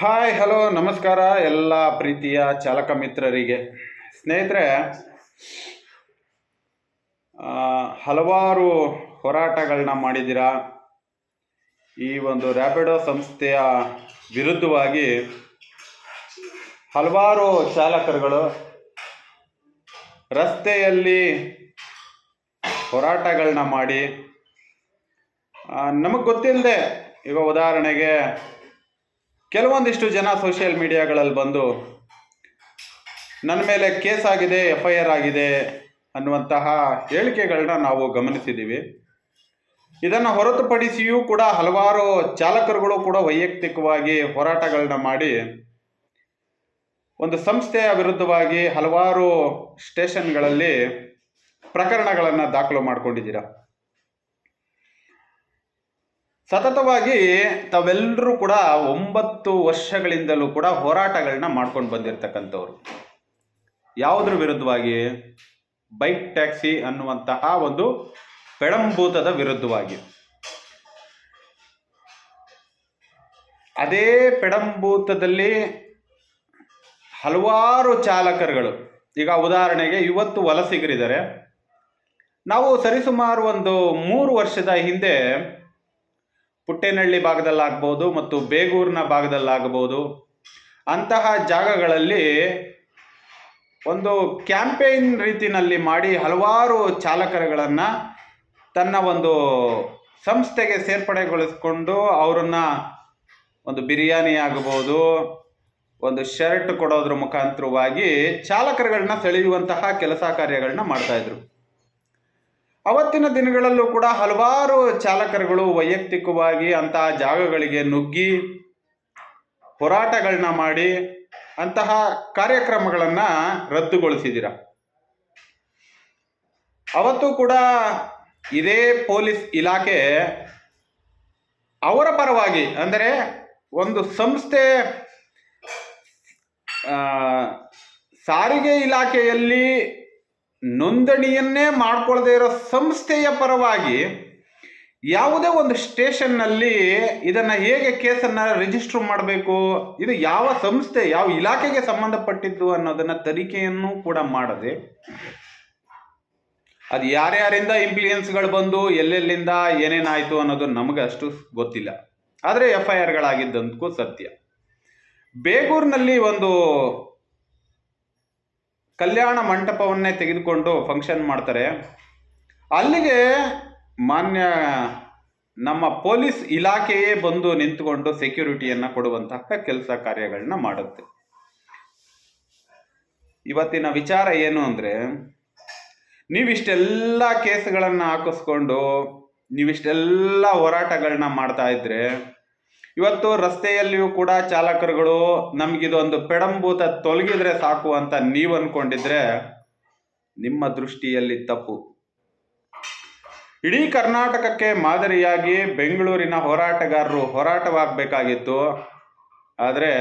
Hi hello ನಮಸ್ಕಾರ ಎಲ್ಲ ಪ್ರೀತಿಯ ಚಾಲಕ ಮಿತ್ರರಿಗೆ. ಸ್ನೇಹಿತರೆ ಹಲವಾರು ಹೋರಾಟಗಳನ್ನ ಮಾಡಿದ್ದೀರಾ? ಈ ಒಂದು ರ್ಯಾಪಿಡೋ ಸಂಸ್ಥೆಯ ವಿರುದ್ಧವಾಗಿ ಹಲವಾರು ಚಾಲಕರುಗಳು ರಸ್ತೆಯಲ್ಲಿ ಹೋರಾಟಗಳನ್ನ ಮಾಡಿ ನಮಗೆ ಗೊತ್ತಿಲ್ಲದೆ ಈಗ ಉದಾಹರಣೆಗೆ ಕೆಲವೊಂದಿಷ್ಟು ಜನ ಸೋಷಿಯಲ್ ಮೀಡಿಯಾಗಳಲ್ಲಿ ಬಂದು, ನನ್ನ ಮೇಲೆ ಕೇಸ್ ಆಗಿದೆ ಎಫ್ ಐ ಆರ್ ಆಗಿದೆ ಅನ್ನುವಂತಹ ಹೇಳಿಕೆಗಳನ್ನ ನಾವು ಗಮನಿಸಿದ್ದೀವಿ. ಇದನ್ನು ಹೊರತುಪಡಿಸಿಯೂ ಕೂಡ ಹಲವಾರು ಚಾಲಕರುಗಳು ಕೂಡ ವೈಯಕ್ತಿಕವಾಗಿ ಹೋರಾಟಗಳನ್ನ ಮಾಡಿ, ಒಂದು ಸಂಸ್ಥೆಯ ವಿರುದ್ಧವಾಗಿ ಹಲವಾರು ಸ್ಟೇಷನ್ಗಳಲ್ಲಿ ಪ್ರಕರಣಗಳನ್ನು ದಾಖಲು ಮಾಡಿಕೊಂಡಿದ್ದೀರಾ? ಸತತವಾಗಿ ತಾವೆಲ್ಲರೂ ಕೂಡ ಒಂಬತ್ತು ವರ್ಷಗಳಿಂದಲೂ ಕೂಡ ಹೋರಾಟಗಳನ್ನ ಮಾಡ್ಕೊಂಡು ಬಂದಿರತಕ್ಕಂಥವ್ರು. ಯಾವುದ್ರ ವಿರುದ್ಧವಾಗಿ? ಬೈಕ್ ಟ್ಯಾಕ್ಸಿ ಅನ್ನುವಂತಹ ಒಂದು ಪೆಡಂಭೂತದ ವಿರುದ್ಧವಾಗಿ. ಅದೇ ಪೆಡಂಭೂತದಲ್ಲಿ ಹಲವಾರು ಚಾಲಕರುಗಳು. ಈಗ ಉದಾಹರಣೆಗೆ ಇವತ್ತು ವಲಸಿಗರಿದ್ದಾರೆ. ನಾವು ಸರಿಸುಮಾರು ಒಂದು ಮೂರು ವರ್ಷದ ಹಿಂದೆ ಪುಟ್ಟೇನಹಳ್ಳಿ ಭಾಗದಲ್ಲಾಗ್ಬೋದು ಮತ್ತು ಬೇಗೂರಿನ ಭಾಗದಲ್ಲಾಗಬಹುದು ಅಂತಹ ಜಾಗಗಳಲ್ಲಿ ಒಂದು ಕ್ಯಾಂಪೇನ್ ರೀತಿನಲ್ಲಿ ಮಾಡಿ ಹಲವಾರು ಚಾಲಕರುಗಳನ್ನು ತನ್ನ ಒಂದು ಸಂಸ್ಥೆಗೆ ಸೇರ್ಪಡೆಗೊಳಿಸ್ಕೊಂಡು ಅವರನ್ನು ಒಂದು ಬಿರಿಯಾನಿ ಆಗಬಹುದು ಒಂದು ಶರ್ಟ್ ಕೊಡೋದ್ರ ಮುಖಾಂತರವಾಗಿ ಚಾಲಕರುಗಳನ್ನ ಸೆಳೆಯುವಂತಹ ಕೆಲಸ ಕಾರ್ಯಗಳನ್ನ ಮಾಡ್ತಾಯಿದ್ರು ಅವತ್ತಿನ ದಿನಗಳಲ್ಲೂ ಕೂಡ ಹಲವಾರು ಚಾಲಕರುಗಳು ವೈಯಕ್ತಿಕವಾಗಿ ಅಂತಹ ಜಾಗಗಳಿಗೆ ನುಗ್ಗಿ ಹೋರಾಟಗಳನ್ನ ಮಾಡಿ ಅಂತಹ ಕಾರ್ಯಕ್ರಮಗಳನ್ನು ರದ್ದುಗೊಳಿಸಿದ್ದೀರ ಅವತ್ತು ಕೂಡ ಇದೇ ಪೊಲೀಸ್ ಇಲಾಖೆ ಅವರ ಪರವಾಗಿ ಅಂದರೆ ಒಂದು ಸಂಸ್ಥೆ ಸಾರಿಗೆ ಇಲಾಖೆಯಲ್ಲಿ ನೋಂದಣಿಯನ್ನೇ ಮಾಡ್ಕೊಳ್ಳದೆ ಇರೋ ಸಂಸ್ಥೆಯ ಪರವಾಗಿ ಯಾವುದೇ ಒಂದು ಸ್ಟೇಷನ್ನಲ್ಲಿ ಇದನ್ನು ಹೇಗೆ ಕೇಸನ್ನು ರಿಜಿಸ್ಟರ್ ಮಾಡಬೇಕು, ಇದು ಯಾವ ಸಂಸ್ಥೆ, ಯಾವ ಇಲಾಖೆಗೆ ಸಂಬಂಧಪಟ್ಟಿದ್ದು ಅನ್ನೋದನ್ನು ತನಿಖೆಯನ್ನು ಕೂಡ ಮಾಡದೆ, ಅದು ಯಾರ್ಯಾರಿಂದ ಇಂಪ್ಲೂಯೆನ್ಸ್ಗಳು ಬಂದು, ಎಲ್ಲೆಲ್ಲಿಂದ ಏನೇನಾಯಿತು ಅನ್ನೋದು ನಮಗೆ ಅಷ್ಟು ಗೊತ್ತಿಲ್ಲ. ಆದರೆ ಎಫ್ ಐ ಆರ್ಗಳಾಗಿದ್ದಂತಕ್ಕೂ ಸತ್ಯ. ಬೇಗೂರಿನಲ್ಲಿ ಒಂದು ಕಲ್ಯಾಣ ಮಂಟಪವನ್ನೇ ತೆಗೆದುಕೊಂಡು ಫಂಕ್ಷನ್ ಮಾಡ್ತಾರೆ. ಅಲ್ಲಿಗೆ ಮಾನ್ಯ ನಮ್ಮ ಪೊಲೀಸ್ ಇಲಾಖೆಯೇ ಬಂದು ನಿಂತುಕೊಂಡು ಸೆಕ್ಯೂರಿಟಿಯನ್ನ ಕೊಡುವಂತಹ ಕೆಲಸ ಕಾರ್ಯಗಳನ್ನ ಮಾಡುತ್ತೆ. ಇವತ್ತಿನ ವಿಚಾರ ಏನು ಅಂದರೆ, ನೀವಿಷ್ಟೆಲ್ಲ ಕೇಸ್ಗಳನ್ನು ಹಾಕಿಸ್ಕೊಂಡು, ನೀವಿಷ್ಟೆಲ್ಲ ಹೋರಾಟಗಳನ್ನ ಮಾಡ್ತಾ ಇದ್ರೆ ಇವತ್ತು ರಸ್ತೆಯಲ್ಲಿಯೂ ಕೂಡ ಚಾಲಕರುಗಳು ನಮಗಿದೊಂದು ಪೆಡಂಭೂತ ತೊಲಗಿದ್ರೆ ಸಾಕು ಅಂತ ನೀವು ಅನ್ಕೊಂಡಿದ್ರೆ ನಿಮ್ಮ ದೃಷ್ಟಿಯಲ್ಲಿ ತಪ್ಪು. ಇಡೀ ಕರ್ನಾಟಕಕ್ಕೆ ಮಾದರಿಯಾಗಿ ಬೆಂಗಳೂರಿನ ಹೋರಾಟಗಾರರು ಹೋರಾಟವಾಗಬೇಕಾಗಿತ್ತು. ಆದರೆ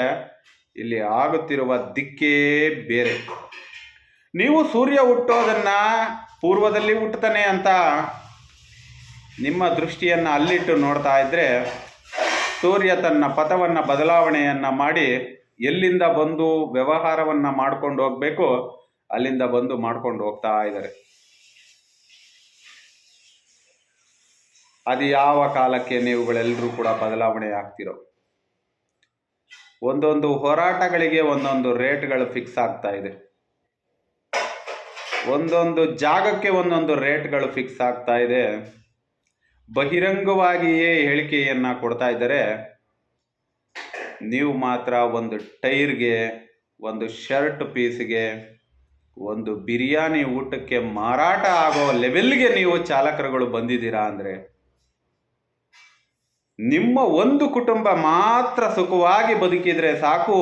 ಇಲ್ಲಿ ಆಗುತ್ತಿರುವ ದಿಕ್ಕೇ ಬೇರೆ. ನೀವು ಸೂರ್ಯ ಹುಟ್ಟೋದನ್ನ ಪೂರ್ವದಲ್ಲಿ ಹುಟ್ಟುತ್ತಾನೆ ಅಂತ ನಿಮ್ಮ ದೃಷ್ಟಿಯನ್ನು ಅಲ್ಲಿಟ್ಟು ನೋಡ್ತಾ ಇದ್ರೆ ಸೂರ್ಯ ತನ್ನ ಪಥವನ್ನು ಬದಲಾವಣೆಯನ್ನು ಮಾಡಿ ಎಲ್ಲಿಂದ ಬಂದು ವ್ಯವಹಾರವನ್ನು ಮಾಡ್ಕೊಂಡು ಹೋಗಬೇಕು, ಅಲ್ಲಿಂದ ಬಂದು ಮಾಡ್ಕೊಂಡು ಹೋಗ್ತಾ ಇದ್ದಾರೆ. ಅದು ಯಾವ ಕಾಲಕ್ಕೆ ನೀವುಗಳೆಲ್ಲರೂ ಕೂಡ ಬದಲಾವಣೆ ಆಗ್ತಿರೋ? ಒಂದೊಂದು ಹೋರಾಟಗಳಿಗೆ ಒಂದೊಂದು ರೇಟ್ಗಳು ಫಿಕ್ಸ್ ಆಗ್ತಾ ಇದೆ. ಒಂದೊಂದು ಜಾಗಕ್ಕೆ ಒಂದೊಂದು ರೇಟ್ಗಳು ಫಿಕ್ಸ್ ಆಗ್ತಾ ಇದೆ. ಬಹಿರಂಗವಾಗಿಯೇ ಹೇಳಿಕೆಯನ್ನು ಕೊಡ್ತಾ ಇದ್ದಾರೆ ನೀವು ಮಾತ್ರ ಒಂದು ಟೈರ್ಗೆ, ಒಂದು ಶರ್ಟ್ ಪೀಸ್ಗೆ, ಒಂದು ಬಿರಿಯಾನಿ ಊಟಕ್ಕೆ ಮಾರಾಟ ಆಗೋ ಲೆವೆಲ್ಗೆ ನೀವು ಚಾಲಕರುಗಳು ಬಂದಿದ್ದೀರಾ ಅಂದರೆ ನಿಮ್ಮ ಒಂದು ಕುಟುಂಬ ಮಾತ್ರ ಸುಖವಾಗಿ ಬದುಕಿದ್ರೆ ಸಾಕು.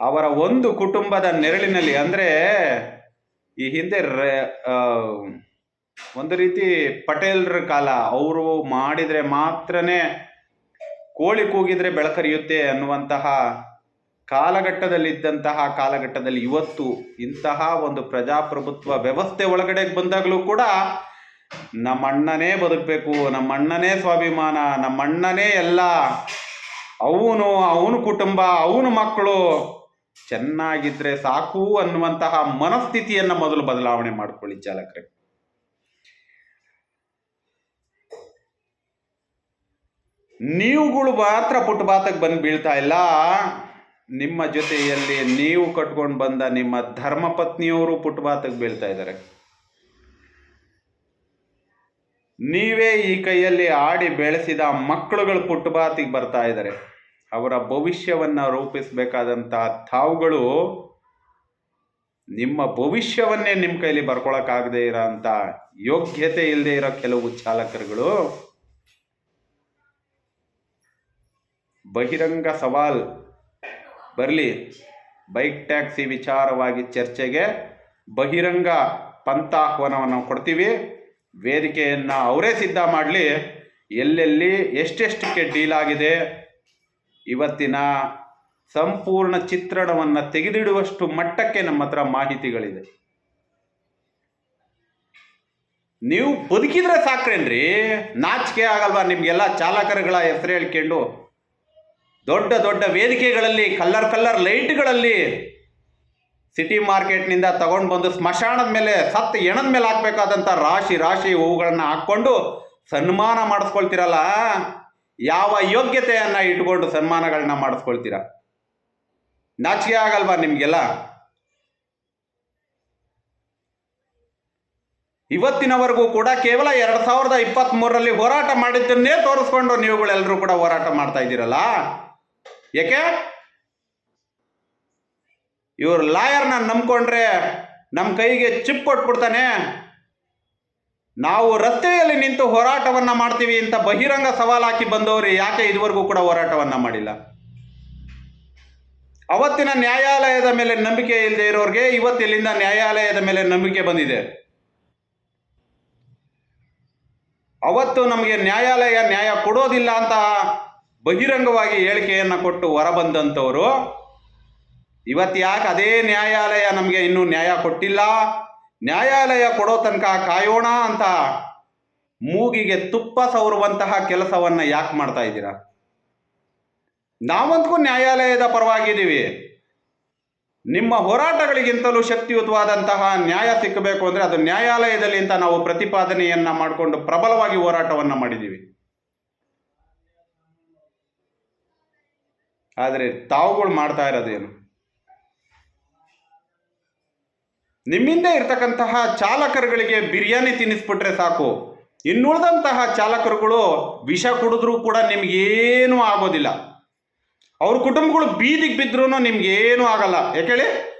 ಅವರ ಒಂದು ಕುಟುಂಬದ ನೆರಳಿನಲ್ಲಿ ಅಂದರೆ ಈ ಹಿಂದೆ ಒಂದು ರೀತಿ ಪಟೇಲ್ರ ಕಾಲ, ಅವರು ಮಾಡಿದರೆ ಮಾತ್ರನೇ ಕೋಳಿ ಕೂಗಿದ್ರೆ ಬೆಳಕರಿಯುತ್ತೆ ಅನ್ನುವಂತಹ ಕಾಲಘಟ್ಟದಲ್ಲಿದ್ದಂತಹ ಕಾಲಘಟ್ಟದಲ್ಲಿ ಇವತ್ತು ಇಂತಹ ಒಂದು ಪ್ರಜಾಪ್ರಭುತ್ವ ವ್ಯವಸ್ಥೆ ಒಳಗಡೆ ಬಂದಾಗಲೂ ಕೂಡ ನಮ್ಮ ಅಣ್ಣನೇ ಬದುಕಬೇಕು, ನಮ್ಮಣ್ಣನೇ ಸ್ವಾಭಿಮಾನ, ನಮ್ಮಣ್ಣನೇ ಎಲ್ಲ. ಅವನು ಅವನು ಕುಟುಂಬ, ಅವನು ಮಕ್ಕಳು. ಚೆನ್ನಾಗಿದ್ರೆ ಸಾಕು ಅನ್ನುವಂತಹ ಮನಸ್ಥಿತಿಯನ್ನು ಮೊದಲು ಬದಲಾವಣೆ ಮಾಡ್ಕೊಳ್ಳಿ ಚಾಲಕರೇ. ನೀವುಗಳು ಮಾತ್ರ ಪುಟ್ಬಾತಕ್ಕೆ ಬಂದು ಬೀಳ್ತಾ ಇಲ್ಲ. ನಿಮ್ಮ ಜೊತೆಯಲ್ಲಿ ನೀವು ಕಟ್ಕೊಂಡು ಬಂದ ನಿಮ್ಮ ಧರ್ಮಪತ್ನಿಯವರು ಪುಟ್ಬಾತಕ್ಕೆ ಬೀಳ್ತಾ ಇದ್ದಾರೆ. ನೀವೇ ಈ ಕೈಯಲ್ಲಿ ಆಡಿ ಬೆಳೆಸಿದ ಮಕ್ಕಳುಗಳು ಪುಟ್ಟಬಾತಿಗೆ ಬರ್ತಾ ಇದ್ದಾರೆ. ಅವರ ಭವಿಷ್ಯವನ್ನ ರೂಪಿಸಬೇಕಾದಂತಹ ತಾವುಗಳು ನಿಮ್ಮ ಭವಿಷ್ಯವನ್ನೇ ನಿಮ್ಮ ಕೈಯಲ್ಲಿ ಬರ್ಕೊಳಕ್ಕಾಗದೇ ಇರೋ ಅಂತ ಯೋಗ್ಯತೆ ಇಲ್ಲದೆ ಇರೋ ಕೆಲವು ಚಾಲಕರುಗಳು ಬಹಿರಂಗ ಸವಾಲ್. ಬರಲಿ. ಬೈಕ್ ಟ್ಯಾಕ್ಸಿ ವಿಚಾರವಾಗಿ ಚರ್ಚೆಗೆ ಬಹಿರಂಗ ಪಂಥಾಹ್ವಾನವನ್ನು ಕೊಡ್ತೀವಿ. ವೇದಿಕೆಯನ್ನು ಅವರೇ ಸಿದ್ಧ ಮಾಡಲಿ. ಎಲ್ಲೆಲ್ಲಿ ಎಷ್ಟೆಷ್ಟಕ್ಕೆ ಡೀಲ್ ಆಗಿದೆ. ಇವತ್ತಿನ ಸಂಪೂರ್ಣ ಚಿತ್ರಣವನ್ನು ತೆಗೆದಿಡುವಷ್ಟು ಮಟ್ಟಕ್ಕೆ ನಮ್ಮ ಹತ್ರ ಮಾಹಿತಿಗಳಿದೆ. ನೀವು ಬದುಕಿದ್ರೆ ಸಾಕ್ರೇನ್ರಿ? ನಾಚಿಕೆ ಆಗಲ್ವಾ ನಿಮಗೆಲ್ಲ? ಚಾಲಕರುಗಳ ಹೆಸರು ಹೇಳ್ಕೊಂಡು ದೊಡ್ಡ ದೊಡ್ಡ ವೇದಿಕೆಗಳಲ್ಲಿ, ಕಲ್ಲರ್ ಕಲ್ಲರ್ ಲೈಟ್ಗಳಲ್ಲಿ ಸಿಟಿ ಮಾರ್ಕೆಟ್ನಿಂದ ತಗೊಂಡು ಬಂದು ಸ್ಮಶಾನದ ಮೇಲೆ, ಸತ್ತು ಎಣದ ಮೇಲೆ ಹಾಕ್ಬೇಕಾದಂಥ ರಾಶಿ ರಾಶಿ ಹೂವುಗಳನ್ನ ಹಾಕ್ಕೊಂಡು ಸನ್ಮಾನ ಮಾಡಿಸ್ಕೊಳ್ತಿರಲ್ಲ? ಯಾವ ಯೋಗ್ಯತೆಯನ್ನ ಇಟ್ಕೊಂಡು ಸನ್ಮಾನಗಳನ್ನ ಮಾಡಿಸ್ಕೊಳ್ತೀರ? ನಾಚಿಕೆ ಆಗಲ್ವಾ ನಿಮಗೆಲ್ಲ? ಇವತ್ತಿನವರೆಗೂ ಕೂಡ ಕೇವಲ ಎರಡು ಸಾವಿರದ ಇಪ್ಪತ್ತ್ ಹೋರಾಟ ಮಾಡಿದ್ದನ್ನೇ ತೋರಿಸ್ಕೊಂಡು ನೀವುಗಳೆಲ್ಲರೂ ಕೂಡ ಹೋರಾಟ ಮಾಡ್ತಾ ಇದ್ದೀರಲ್ಲ? ಯಾಕೆ? ಇವ್ರು ಲಾಯರ್ನ ನಂಬ್ಕೊಂಡ್ರೆ ನಮ್ಮ ಕೈಗೆ ಚಿಪ್ ಕೊಟ್ಬಿಡ್ತಾನೆ. ನಾವು ರಸ್ತೆಯಲ್ಲಿ ನಿಂತು ಹೋರಾಟವನ್ನ ಮಾಡ್ತೀವಿ ಅಂತ ಬಹಿರಂಗ ಸವಾಲ್ ಹಾಕಿ ಬಂದವರು ಯಾಕೆ ಇದುವರೆಗೂ ಕೂಡ ಹೋರಾಟವನ್ನ ಮಾಡಿಲ್ಲ? ಅವತ್ತಿನ ನ್ಯಾಯಾಲಯದ ಮೇಲೆ ನಂಬಿಕೆ ಇಲ್ಲದೆ ಇರೋರಿಗೆ ಇವತ್ತಿಲ್ಲಿಂದ ನ್ಯಾಯಾಲಯದ ಮೇಲೆ ನಂಬಿಕೆ ಬಂದಿದೆ? ಅವತ್ತು ನಮಗೆ ನ್ಯಾಯಾಲಯ ನ್ಯಾಯ ಕೊಡೋದಿಲ್ಲ ಅಂತ ಬಹಿರಂಗವಾಗಿ ಹೇಳಿಕೆಯನ್ನು ಕೊಟ್ಟು ಹೊರಬಂದಂಥವರು ಇವತ್ತು ಯಾಕೆ ಅದೇ ನ್ಯಾಯಾಲಯ ನಮಗೆ ಇನ್ನೂ ನ್ಯಾಯ ಕೊಟ್ಟಿಲ್ಲ? ನ್ಯಾಯಾಲಯ ಕೊಡೋ ತನಕ ಕಾಯೋಣ ಅಂತ ಮೂಗಿಗೆ ತುಪ್ಪ ಸವರುವಂತಹ ಕೆಲಸವನ್ನ ಯಾಕೆ ಮಾಡ್ತಾ ಇದ್ದೀರಾ? ನಾವಂತೂ ನ್ಯಾಯಾಲಯದ ಪರವಾಗಿದ್ದೀವಿ. ನಿಮ್ಮ ಹೋರಾಟಗಳಿಗಿಂತಲೂ ಶಕ್ತಿಯುತವಾದಂತಹ ನ್ಯಾಯ ಸಿಕ್ಕಬೇಕು ಅಂದರೆ ಅದು ನ್ಯಾಯಾಲಯದಲ್ಲಿ ಅಂತ ನಾವು ಪ್ರತಿಪಾದನೆಯನ್ನ ಮಾಡಿಕೊಂಡು ಪ್ರಬಲವಾಗಿ ಹೋರಾಟವನ್ನ ಮಾಡಿದ್ದೀವಿ. ಆದರೆ ತಾವುಗಳು ಮಾಡ್ತಾ ಇರೋದೇನು? ನಿಮ್ಮಿಂದ ಇರ್ತಕ್ಕಂತಹ ಚಾಲಕರುಗಳಿಗೆ ಬಿರಿಯಾನಿ ತಿನ್ನಿಸ್ಬಿಟ್ರೆ ಸಾಕು. ಇನ್ನುಳಿದಂತಹ ಚಾಲಕರುಗಳು ವಿಷ ಕುಡಿದ್ರೂ ಕೂಡ ನಿಮ್ಗೇನೂ ಆಗೋದಿಲ್ಲ. ಅವ್ರ ಕುಟುಂಬಗಳು ಬೀದಿಗೆ ಬಿದ್ರೂ ನಿಮ್ಗೇನೂ ಆಗಲ್ಲ. ಯಾಕೇಳಿ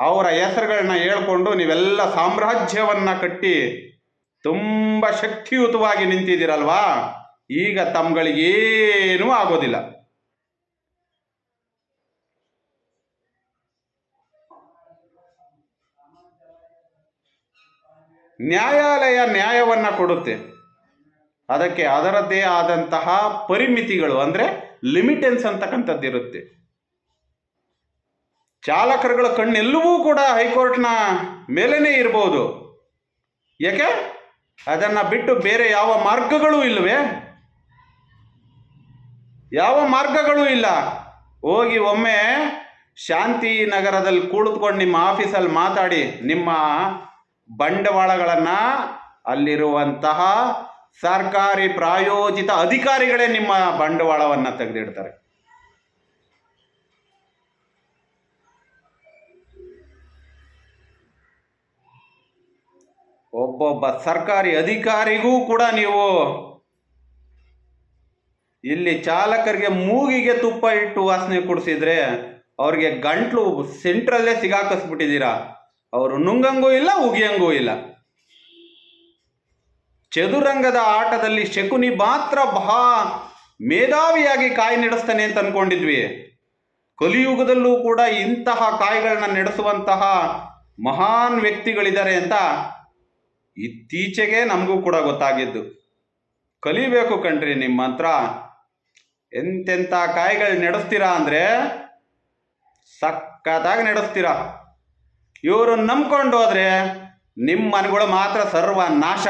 ಅವರ ಹೆಸರುಗಳನ್ನ ಹೇಳ್ಕೊಂಡು ನೀವೆಲ್ಲ ಸಾಮ್ರಾಜ್ಯವನ್ನ ಕಟ್ಟಿ ತುಂಬ ಶಕ್ತಿಯುತವಾಗಿ ನಿಂತಿದ್ದೀರಲ್ವಾ? ಈಗ ತಮ್ಗಳಿಗೇನೂ ಆಗೋದಿಲ್ಲ. ನ್ಯಾಯಾಲಯ ನ್ಯಾಯವನ್ನ ಕೊಡುತ್ತೆ. ಅದಕ್ಕೆ ಅದರದ್ದೇ ಆದಂತಹ ಪರಿಮಿತಿಗಳು ಅಂದರೆ ಲಿಮಿಟೆನ್ಸ್ ಅಂತಕ್ಕಂಥದ್ದು ಇರುತ್ತೆ. ಚಾಲಕರುಗಳ ಕಣ್ಣೆಲ್ಲವೂ ಕೂಡ ಹೈಕೋರ್ಟ್ನ ಮೇಲೇನೇ ಇರ್ಬೋದು. ಯಾಕೆ? ಅದನ್ನು ಬಿಟ್ಟು ಬೇರೆ ಯಾವ ಮಾರ್ಗಗಳು ಇಲ್ಲವೇ? ಯಾವ ಮಾರ್ಗಗಳು ಇಲ್ಲ. ಹೋಗಿ ಒಮ್ಮೆ ಶಾಂತಿ ನಗರದಲ್ಲಿ ಕುಳಿತುಕೊಂಡು ನಿಮ್ಮ ಆಫೀಸಲ್ಲಿ ಮಾತಾಡಿ ನಿಮ್ಮ ಬಂಡವಾಳಗಳನ್ನು ಅಲ್ಲಿರುವಂತಹ ಸರ್ಕಾರಿ ಪ್ರಾಯೋಜಿತ ಅಧಿಕಾರಿಗಳೇ ನಿಮ್ಮ ಬಂಡವಾಳವನ್ನು ತೆಗೆದಿಡ್ತಾರೆ. ಒಬ್ಬೊಬ್ಬ ಸರ್ಕಾರಿ ಅಧಿಕಾರಿಗೂ ಕೂಡ ನೀವು ಇಲ್ಲಿ ಚಾಲಕರಿಗೆ ಮೂಗಿಗೆ ತುಪ್ಪ ಇಟ್ಟು ವಾಸನೆ ಕುಡಿಸಿದ್ರೆ ಅವ್ರಿಗೆ ಗಂಟ್ಲು ಸೆಂಟ್ರಲ್ಲೇ ಸಿಗಾಕಿಸ್ಬಿಟ್ಟಿದ್ದೀರಾ? ಅವರು ನುಂಗಂಗೂ ಇಲ್ಲ, ಉಗಿಯಂಗೂ ಇಲ್ಲ. ಚದುರಂಗದ ಆಟದಲ್ಲಿ ಶಕುನಿ ಮಾತ್ರ ಬಹಾ ಮೇಧಾವಿಯಾಗಿ ಕಾಯಿ ನಡೆಸ್ತಾನೆ ಅಂತ ಅನ್ಕೊಂಡಿದ್ವಿ. ಕಲಿಯುಗದಲ್ಲೂ ಕೂಡ ಇಂತಹ ಕಾಯಿಗಳನ್ನ ನಡೆಸುವಂತಹ ಮಹಾನ್ ವ್ಯಕ್ತಿಗಳಿದ್ದಾರೆ ಅಂತ ಇತ್ತೀಚೆಗೆ ನಮಗೂ ಕೂಡ ಗೊತ್ತಾಗಿದ್ದು. ಕಲಿಬೇಕು ಕಣ್ರಿ, ನಿಮ್ಮ ಹತ್ರ ಎಂತೆಂಥ ಕಾಯಿಗಳು ನಡೆಸ್ತೀರಾ ಅಂದರೆ ಸಖತ್ತಾಗಿ ನಡೆಸ್ತೀರಾ. ಇವರು ನಂಬ್ಕೊಂಡು ಹೋದ್ರೆ ನಿಮ್ಮ ಮನೆಗಳು ಮಾತ್ರ ಸರ್ವ ನಾಶ